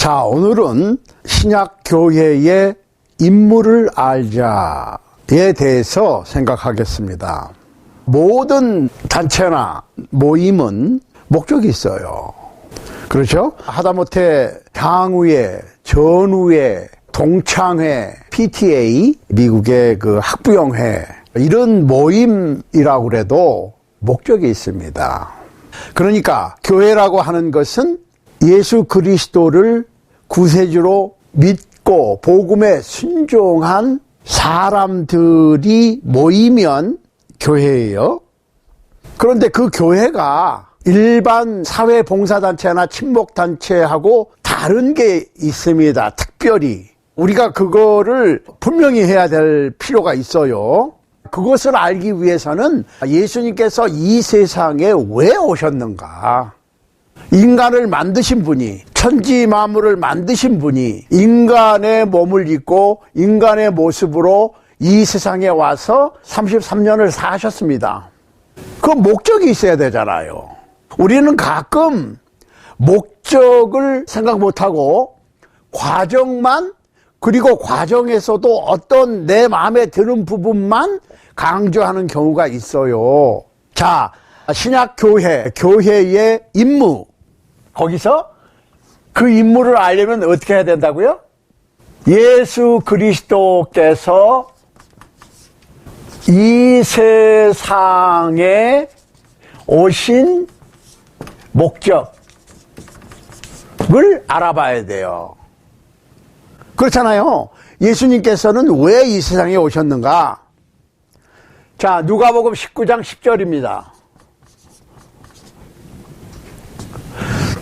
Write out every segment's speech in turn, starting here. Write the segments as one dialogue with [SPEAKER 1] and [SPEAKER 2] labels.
[SPEAKER 1] 자, 오늘은 신약 교회의 인물을 알자에 대해서 생각하겠습니다. 모든 단체나 모임은 목적이 있어요. 그렇죠? 하다못해 향후회, 전후회, 동창회, PTA, 미국의 그 학부형회, 이런 모임이라고 그래도 목적이 있습니다. 그러니까 교회라고 하는 것은 예수 그리스도를 구세주로 믿고 복음에 순종한 사람들이 모이면 교회예요. 그런데 그 교회가 일반 사회 봉사단체나 친목단체하고 다른 게 있습니다. 특별히. 우리가 그거를 분명히 해야 될 필요가 있어요. 그것을 알기 위해서는 예수님께서 이 세상에 왜 오셨는가? 인간을 만드신 분이 천지 만물을 만드신 분이 인간의 몸을 입고 인간의 모습으로 이 세상에 와서 33년을 사셨습니다. 그 목적이 있어야 되잖아요. 우리는 가끔 목적을 생각 못하고 과정만 그리고 과정에서도 어떤 내 마음에 드는 부분만 강조하는 경우가 있어요. 자, 신약 교회, 교회의 임무. 거기서 그 임무를 알려면 어떻게 해야 된다고요? 예수 그리스도께서 이 세상에 오신 목적을 알아봐야 돼요. 그렇잖아요. 예수님께서는 왜 이 세상에 오셨는가? 자, 누가복음 19장 10절입니다.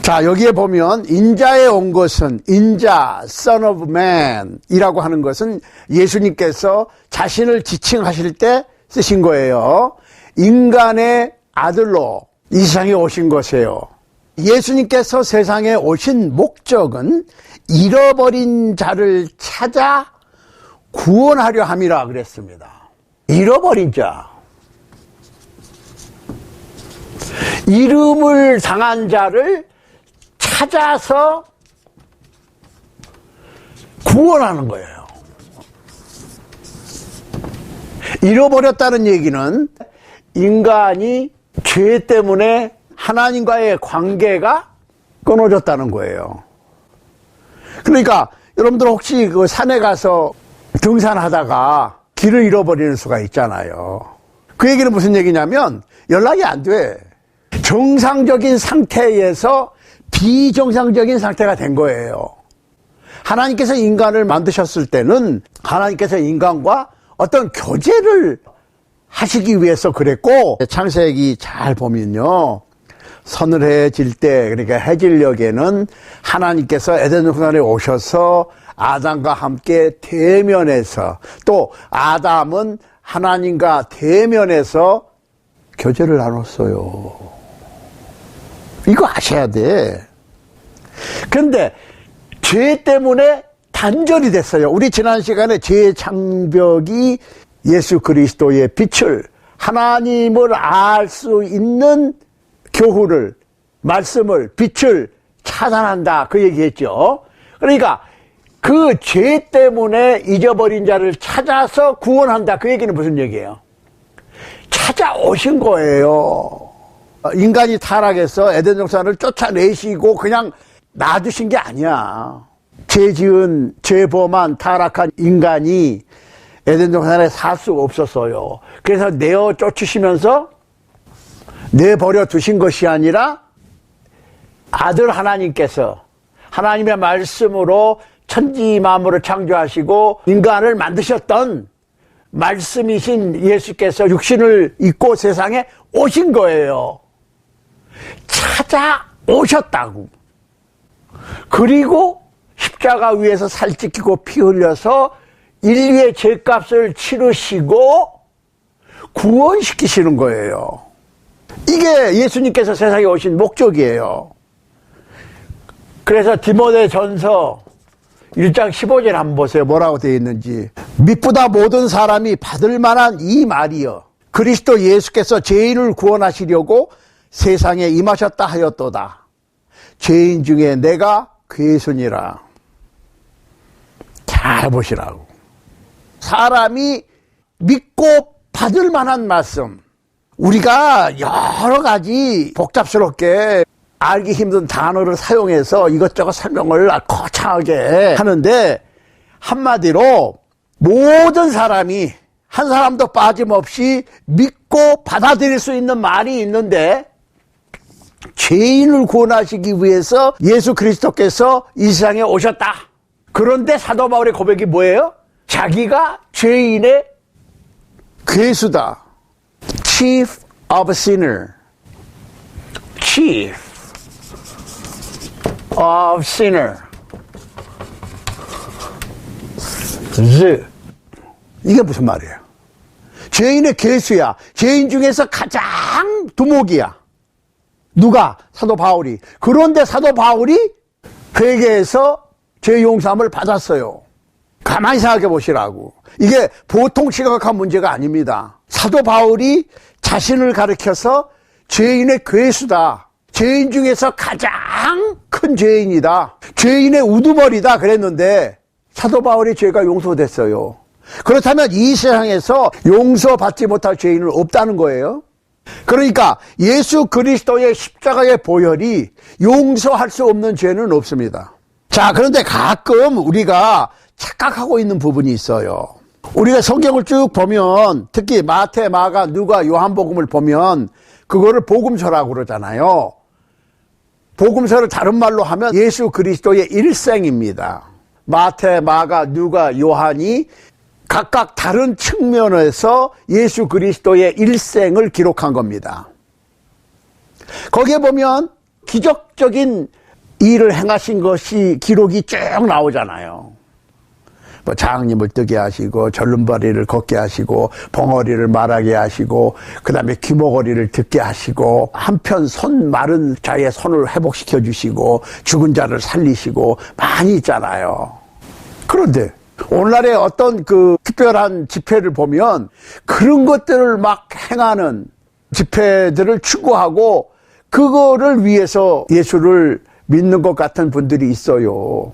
[SPEAKER 1] 자, 여기에 보면 인자에 온 것은 인자, son of man 이라고 하는 것은 예수님께서 자신을 지칭하실 때 쓰신 거예요. 인간의 아들로 이 세상에 오신 것이에요. 예수님께서 세상에 오신 목적은 잃어버린 자를 찾아 구원하려 함이라 그랬습니다. 잃어버린 자. 이름을 당한 자를 찾아서 구원하는 거예요. 잃어버렸다는 얘기는 인간이 죄 때문에 하나님과의 관계가 끊어졌다는 거예요. 그러니까 여러분들 혹시 그 산에 가서 등산하다가 길을 잃어버리는 수가 있잖아요. 그 얘기는 무슨 얘기냐면 연락이 안 돼. 정상적인 상태에서 비정상적인 상태가 된 거예요. 하나님께서 인간을 만드셨을 때는 하나님께서 인간과 어떤 교제를 하시기 위해서 그랬고 창세기 잘 보면요. 서늘해질 때 그러니까 해질녘에는 하나님께서 에덴 동산에 오셔서 아담과 함께 대면해서 또 아담은 하나님과 대면해서 교제를 나눴어요. 이거 아셔야 돼. 그런데 죄 때문에 단절이 됐어요. 우리 지난 시간에 죄 장벽이 예수 그리스도의 빛을 하나님을 알 수 있는 교훈을 말씀을 빛을 차단한다 그 얘기했죠. 그러니까 그 죄 때문에 잊어버린 자를 찾아서 구원한다 그 얘기는 무슨 얘기예요? 찾아오신 거예요. 인간이 타락해서 에덴 동산을 쫓아내시고 그냥 놔두신 게 아니야. 죄 지은 죄 범한 타락한 인간이 에덴 동산에 살수 없었어요. 그래서 내어 쫓으시면서 내버려 두신 것이 아니라 아들 하나님께서 하나님의 말씀으로 천지 만물을 창조하시고 인간을 만드셨던 말씀이신 예수께서 육신을 입고 세상에 오신 거예요. 찾아오셨다고. 그리고 십자가 위에서 살 찢기고 피 흘려서 인류의 죄값을 치르시고 구원시키시는 거예요. 이게 예수님께서 세상에 오신 목적이에요. 그래서 디모데 전서 1장 15절 한번 보세요. 뭐라고 되어 있는지. 믿보다 모든 사람이 받을 만한 이 말이여. 그리스도 예수께서 죄인을 구원하시려고 세상에 임하셨다 하였도다. 죄인 중에 내가 괴순이라. 잘 보시라고. 사람이 믿고 받을 만한 말씀. 우리가 여러 가지 복잡스럽게 알기 힘든 단어를 사용해서 이것저것 설명을 거창하게 하는데 한마디로 모든 사람이 한 사람도 빠짐없이 믿고 받아들일 수 있는 말이 있는데 죄인을 구원하시기 위해서 예수 그리스도께서 이 세상에 오셨다. 그런데 사도 바울의 고백이 뭐예요? 자기가 죄인의 괴수다. Chief of sinner. Chief of sinner. 즈. 이게 무슨 말이에요? 죄인의 괴수야. 죄인 중에서 가장 두목이야. 누가? 사도 바울이. 그런데 사도 바울이 회개해서 죄 용서함을 받았어요. 가만히 생각해 보시라고. 이게 보통 심각한 문제가 아닙니다. 사도 바울이 자신을 가리켜서 죄인의 괴수다. 죄인 중에서 가장 큰 죄인이다. 죄인의 우두머리다 그랬는데 사도 바울의 죄가 용서됐어요. 그렇다면 이 세상에서 용서받지 못할 죄인은 없다는 거예요. 그러니까 예수 그리스도의 십자가의 보혈이 용서할 수 없는 죄는 없습니다. 자, 그런데 가끔 우리가 착각하고 있는 부분이 있어요. 우리가 성경을 쭉 보면 특히 마태, 마가, 누가, 요한복음을 보면 그거를 복음서라고 그러잖아요. 복음서를 다른 말로 하면 예수 그리스도의 일생입니다. 마태, 마가, 누가, 요한이 각각 다른 측면에서 예수 그리스도의 일생을 기록한 겁니다. 거기에 보면 기적적인 일을 행하신 것이 기록이 쭉 나오잖아요. 뭐 장님을 뜨게 하시고 절름발이를 걷게 하시고 벙어리를 말하게 하시고 그다음에 귀머거리를 듣게 하시고 한편 손 마른 자의 손을 회복시켜 주시고 죽은 자를 살리시고 많이 있잖아요. 그런데 오늘날의 어떤 그 특별한 집회를 보면 그런 것들을 막 행하는 집회들을 추구하고 그거를 위해서 예수를 믿는 것 같은 분들이 있어요.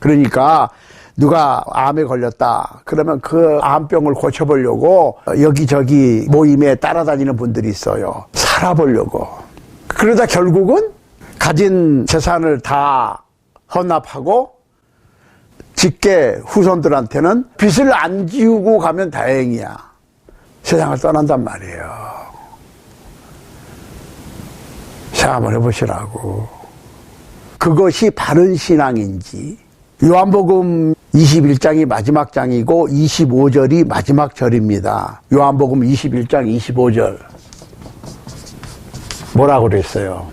[SPEAKER 1] 그러니까 누가 암에 걸렸다. 그러면 그 암병을 고쳐보려고 여기저기 모임에 따라다니는 분들이 있어요. 살아보려고. 그러다 결국은 가진 재산을 다 헌납하고 직계 후손들한테는 빚을 안 지우고 가면 다행이야. 세상을 떠난단 말이에요. 생각 한번 해보시라고. 그것이 바른 신앙인지. 요한복음 21장이 마지막 장이고 25절이 마지막 절입니다. 요한복음 21장 25절. 뭐라고 그랬어요?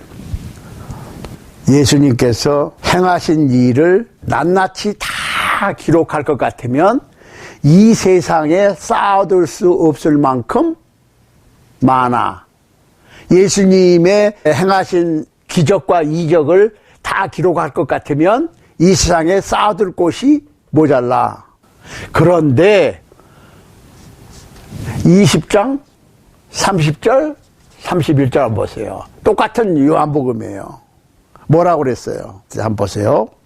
[SPEAKER 1] 예수님께서 행하신 일을 낱낱이 다 기록할 것 같으면 이 세상에 쌓아둘 수 없을 만큼 많아. 예수님의 행하신 기적과 이적을 다 기록할 것 같으면 이 세상에 쌓아둘 곳이 모자라. 그런데 20장, 30절, 31절 한번 보세요. 똑같은 요한복음이에요. 뭐라고 그랬어요? 한번 보세요.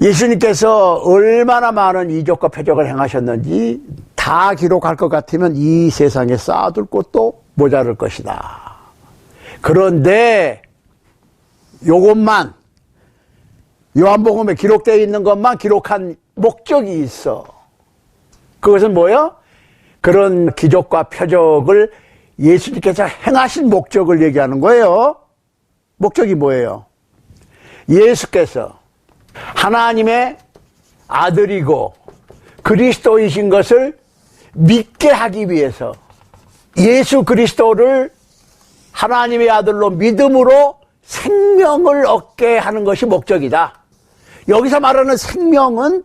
[SPEAKER 1] 예수님께서 얼마나 많은 이적과 표적을 행하셨는지 다 기록할 것 같으면 이 세상에 쌓아둘 곳도 모자랄 것이다. 그런데 요것만 요한복음에 기록되어 있는 것만 기록한 목적이 있어. 그것은 뭐요? 그런 기적과 표적을 예수님께서 행하신 목적을 얘기하는 거예요. 목적이 뭐예요? 예수께서 하나님의 아들이고 그리스도이신 것을 믿게 하기 위해서 예수 그리스도를 하나님의 아들로 믿음으로 생명을 얻게 하는 것이 목적이다. 여기서 말하는 생명은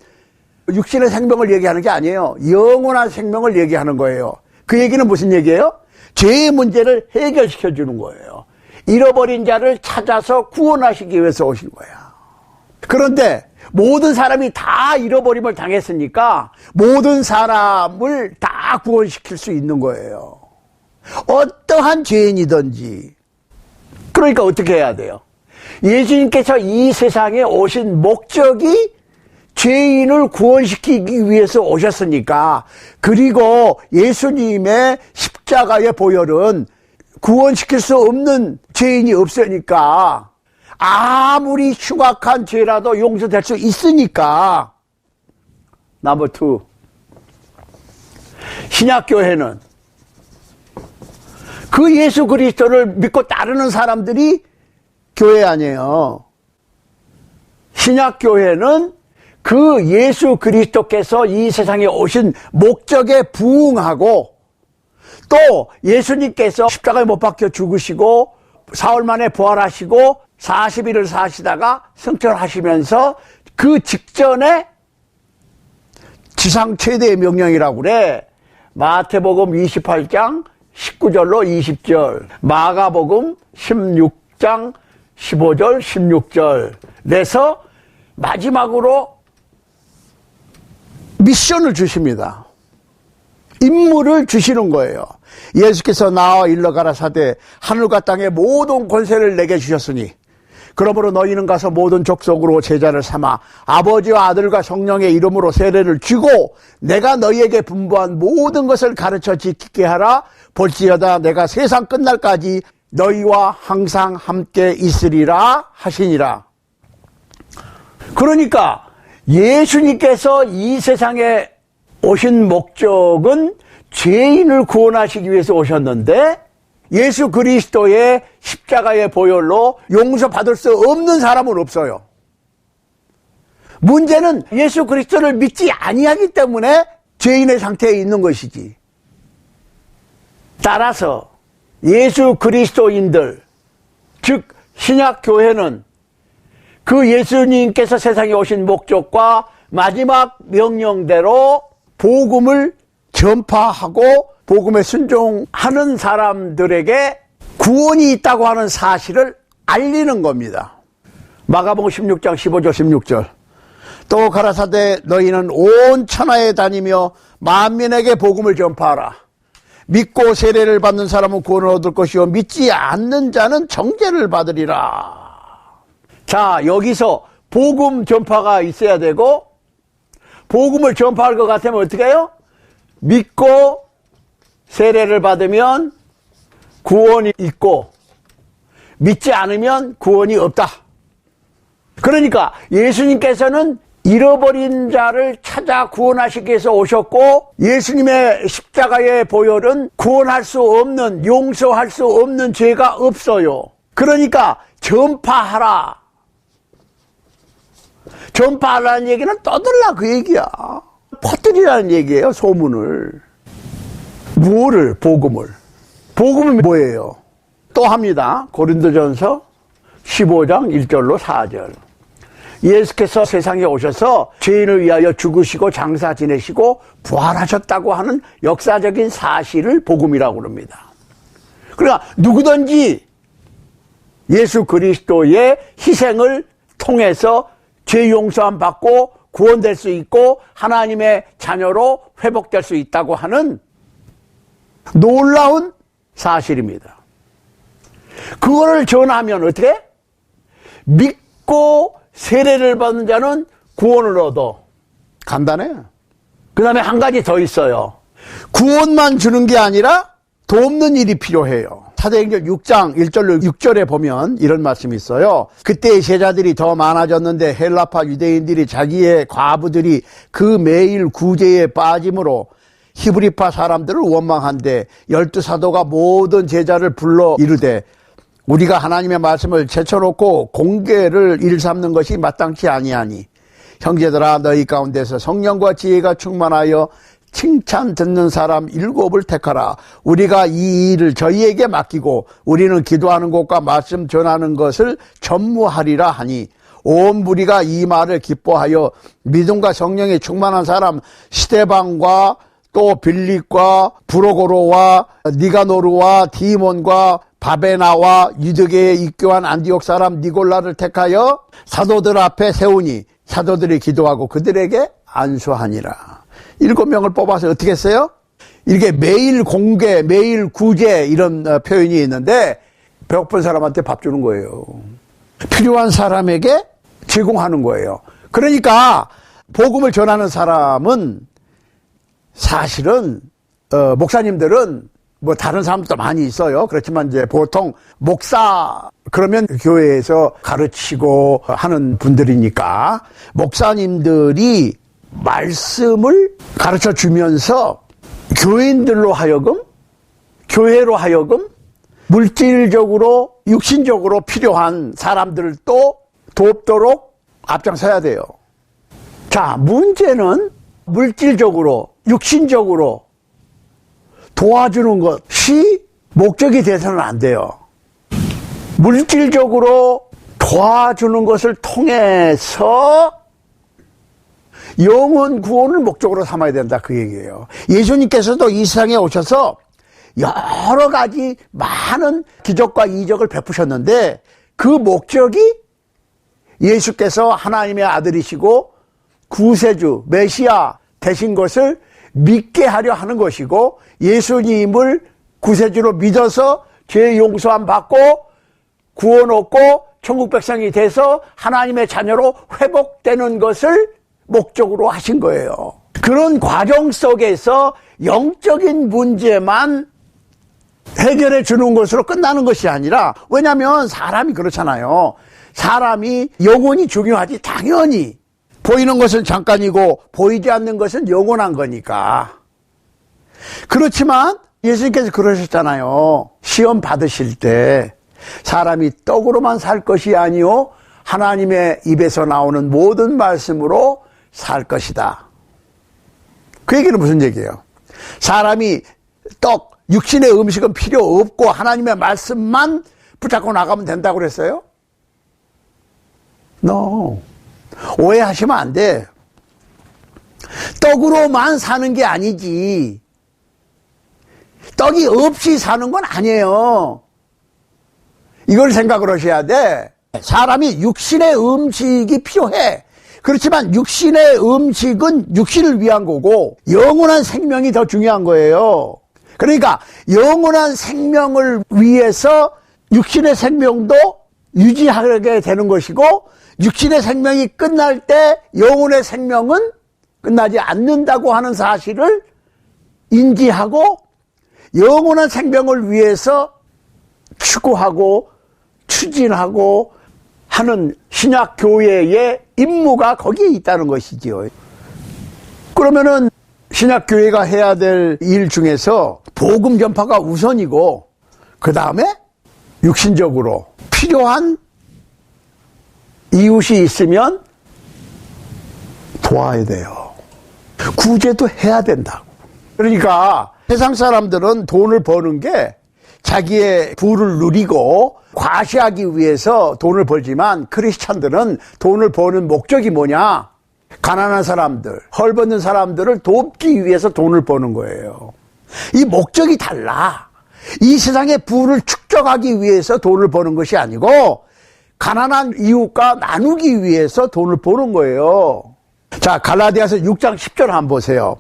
[SPEAKER 1] 육신의 생명을 얘기하는 게 아니에요. 영원한 생명을 얘기하는 거예요. 그 얘기는 무슨 얘기예요? 죄의 문제를 해결시켜 주는 거예요. 잃어버린 자를 찾아서 구원하시기 위해서 오신 거야. 그런데 모든 사람이 다 잃어버림을 당했으니까 모든 사람을 다 구원시킬 수 있는 거예요. 어떠한 죄인이든지. 그러니까 어떻게 해야 돼요? 예수님께서 이 세상에 오신 목적이 죄인을 구원시키기 위해서 오셨으니까 그리고 예수님의 십자가의 보혈은 구원시킬 수 없는 죄인이 없으니까 아무리 흉악한 죄라도 용서될 수 있으니까 넘버 투 신약교회는 그 예수 그리스도를 믿고 따르는 사람들이 교회 아니에요. 신약교회는 그 예수 그리스도께서 이 세상에 오신 목적에 부응하고 또 예수님께서 십자가에 못 박혀 죽으시고 사흘 만에 부활하시고 40일을 사시다가 승천하시면서 그 직전에 지상 최대의 명령이라고 그래. 마태복음 28장 19절로 20절, 마가복음 16장 15절, 16절. 내서 마지막으로 미션을 주십니다. 임무를 주시는 거예요. 예수께서 나와 일러 가라사대 하늘과 땅의 모든 권세를 내게 주셨으니 그러므로 너희는 가서 모든 족속으로 제자를 삼아 아버지와 아들과 성령의 이름으로 세례를 쥐고 내가 너희에게 분부한 모든 것을 가르쳐 지키게 하라. 볼지어다 내가 세상 끝날까지 너희와 항상 함께 있으리라 하시니라. 그러니까 예수님께서 이 세상에 오신 목적은 죄인을 구원하시기 위해서 오셨는데 예수 그리스도의 십자가의 보혈로 용서받을 수 없는 사람은 없어요. 문제는 예수 그리스도를 믿지 아니하기 때문에 죄인의 상태에 있는 것이지. 따라서 예수 그리스도인들, 즉 신약 교회는 그 예수님께서 세상에 오신 목적과 마지막 명령대로 복음을 전파하고 복음에 순종하는 사람들에게 구원이 있다고 하는 사실을 알리는 겁니다. 마가복음 16장 15절 16절 또 가라사대 너희는 온 천하에 다니며 만민에게 복음을 전파하라. 믿고 세례를 받는 사람은 구원을 얻을 것이요 믿지 않는 자는 정죄를 받으리라. 자 여기서 복음 전파가 있어야 되고 복음을 전파할 것 같으면 어떻게 해요? 믿고 세례를 받으면 구원이 있고 믿지 않으면 구원이 없다. 그러니까 예수님께서는 잃어버린 자를 찾아 구원하시기 위해서 오셨고 예수님의 십자가의 보혈은 구원할 수 없는 용서할 수 없는 죄가 없어요. 그러니까 전파하라. 전파하라는 얘기는 떠들라 그 얘기야. 퍼뜨리라는 얘기예요, 소문을. 무엇을, 복음을. 복음은 뭐예요? 또 합니다. 고린도전서 15장 1절로 4절. 예수께서 세상에 오셔서 죄인을 위하여 죽으시고 장사 지내시고 부활하셨다고 하는 역사적인 사실을 복음이라고 합니다. 그러니까 누구든지 예수 그리스도의 희생을 통해서 죄 용서함 받고 구원될 수 있고 하나님의 자녀로 회복될 수 있다고 하는 놀라운 사실입니다. 그거를 전하면 어떻게? 믿고 세례를 받는 자는 구원을 얻어. 간단해. 그 다음에 한 가지 더 있어요. 구원만 주는 게 아니라 돕는 일이 필요해요. 사도행전 6장 1절로 6절에 보면 이런 말씀이 있어요. 그때 제자들이 더 많아졌는데 헬라파 유대인들이 자기의 과부들이 그 매일 구제에 빠짐으로 히브리파 사람들을 원망한데 열두 사도가 모든 제자를 불러 이르되 우리가 하나님의 말씀을 제쳐놓고 공개를 일삼는 것이 마땅치 아니하니 형제들아 너희 가운데서 성령과 지혜가 충만하여 칭찬 듣는 사람 일곱을 택하라. 우리가 이 일을 저희에게 맡기고 우리는 기도하는 것과 말씀 전하는 것을 전무하리라 하니 온 무리가 이 말을 기뻐하여 믿음과 성령에 충만한 사람 시대방과 또 빌립과 브로고로와 니가노르와 디몬과 바베나와 유드계에 입교한 안디옥 사람 니골라를 택하여 사도들 앞에 세우니 사도들이 기도하고 그들에게 안수하니라. 일곱 명을 뽑아서 어떻게 했어요? 이렇게 매일 공개, 매일 구제 이런 어, 표현이 있는데 배고픈 사람한테 밥 주는 거예요. 필요한 사람에게 제공하는 거예요. 그러니까 복음을 전하는 사람은 사실은 어, 목사님들은 뭐 다른 사람도 많이 있어요. 그렇지만 이제 보통 목사 그러면 교회에서 가르치고 하는 분들이니까 목사님들이 말씀을 가르쳐 주면서 교인들로 하여금 교회로 하여금 물질적으로 육신적으로 필요한 사람들도 돕도록 앞장서야 돼요. 자, 문제는 물질적으로 육신적으로 도와주는 것이 목적이 돼서는 안 돼요. 물질적으로 도와주는 것을 통해서 영혼 구원을 목적으로 삼아야 된다 그 얘기예요. 예수님께서도 이 세상에 오셔서 여러 가지 많은 기적과 이적을 베푸셨는데 그 목적이 예수께서 하나님의 아들이시고 구세주 메시아 되신 것을 믿게 하려 하는 것이고 예수님을 구세주로 믿어서 죄 용서함 받고 구원 얻고 천국 백성이 돼서 하나님의 자녀로 회복되는 것을 목적으로 하신 거예요. 그런 과정 속에서 영적인 문제만 해결해 주는 것으로 끝나는 것이 아니라 왜냐하면 사람이 그렇잖아요. 사람이 영혼이 중요하지 당연히 보이는 것은 잠깐이고 보이지 않는 것은 영원한 거니까. 그렇지만 예수님께서 그러셨잖아요. 시험 받으실 때 사람이 떡으로만 살 것이 아니요 하나님의 입에서 나오는 모든 말씀으로 살 것이다. 그 얘기는 무슨 얘기예요? 사람이 떡, 육신의 음식은 필요 없고 하나님의 말씀만 붙잡고 나가면 된다고 그랬어요? No. 오해하시면 안 돼. 떡으로만 사는 게 아니지. 떡이 없이 사는 건 아니에요. 이걸 생각을 하셔야 돼. 사람이 육신의 음식이 필요해. 그렇지만 육신의 음식은 육신을 위한 거고 영원한 생명이 더 중요한 거예요. 그러니까 영원한 생명을 위해서 육신의 생명도 유지하게 되는 것이고 육신의 생명이 끝날 때 영혼의 생명은 끝나지 않는다고 하는 사실을 인지하고 영원한 생명을 위해서 추구하고 추진하고 하는 신약 교회의 임무가 거기에 있다는 것이지요. 그러면은 신약 교회가 해야 될 일 중에서 복음 전파가 우선이고 그 다음에 육신적으로 필요한 이웃이 있으면 도와야 돼요. 구제도 해야 된다고. 그러니까 세상 사람들은 돈을 버는 게 자기의 부를 누리고 과시하기 위해서 돈을 벌지만 크리스찬들은 돈을 버는 목적이 뭐냐? 가난한 사람들, 헐벗는 사람들을 돕기 위해서 돈을 버는 거예요. 이 목적이 달라. 이 세상의 부를 축적하기 위해서 돈을 버는 것이 아니고 가난한 이웃과 나누기 위해서 돈을 버는 거예요. 자, 갈라디아서 6장 10절 한번 보세요.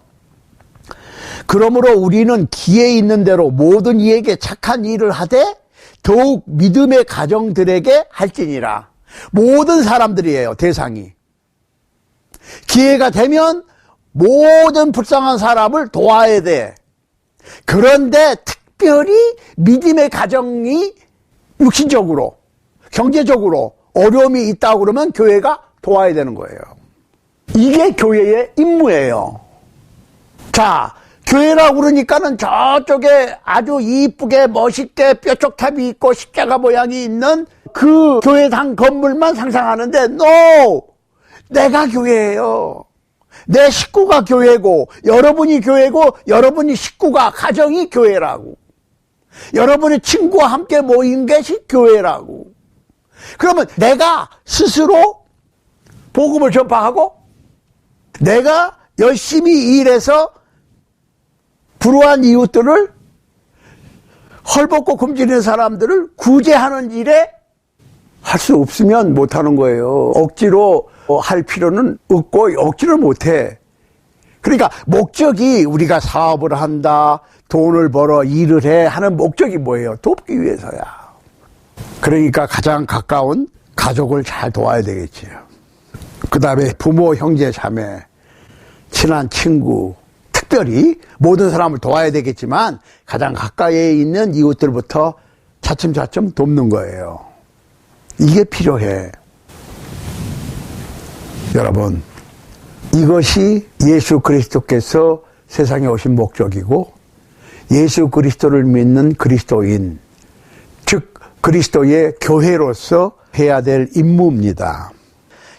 [SPEAKER 1] 그러므로 우리는 기회 있는 대로 모든 이에게 착한 일을 하되 더욱 믿음의 가정들에게 할지니라. 모든 사람들이에요, 대상이. 기회가 되면 모든 불쌍한 사람을 도와야 돼. 그런데 특별히 믿음의 가정이 육신적으로 경제적으로 어려움이 있다고 그러면 교회가 도와야 되는 거예요. 이게 교회의 임무예요. 자, 교회라고 그러니까는 저쪽에 아주 이쁘게 멋있게 뾰족탑이 있고 십자가 모양이 있는 그 교회당 건물만 상상하는데 no! 내가 교회예요. 내 식구가 교회고 여러분이 교회고 여러분이 식구가 가정이 교회라고. 여러분의 친구와 함께 모인 것이 교회라고. 그러면 내가 스스로 복음을 전파하고 내가 열심히 일해서 불우한 이웃들을 헐벗고 굶주리는 사람들을 구제하는 일에 할 수 없으면 못하는 거예요. 억지로 할 필요는 없고 억지로 못해. 그러니까 목적이 우리가 사업을 한다, 돈을 벌어 일을 해 하는 목적이 뭐예요? 돕기 위해서야. 그러니까 가장 가까운 가족을 잘 도와야 되겠지요. 그 다음에 부모, 형제, 자매, 친한 친구, 특별히 모든 사람을 도와야 되겠지만 가장 가까이에 있는 이웃들부터 차츰차츰 돕는 거예요. 이게 필요해. 여러분, 이것이 예수 그리스도께서 세상에 오신 목적이고 예수 그리스도를 믿는 그리스도인, 즉 그리스도의 교회로서 해야 될 임무입니다.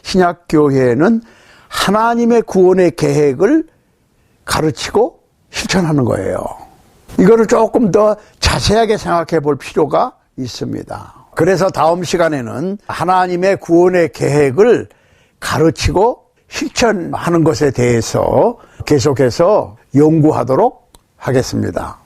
[SPEAKER 1] 신약 교회는 하나님의 구원의 계획을 가르치고 실천하는 거예요. 이거를 조금 더 자세하게 생각해 볼 필요가 있습니다. 그래서 다음 시간에는 하나님의 구원의 계획을 가르치고 실천하는 것에 대해서 계속해서 연구하도록 하겠습니다.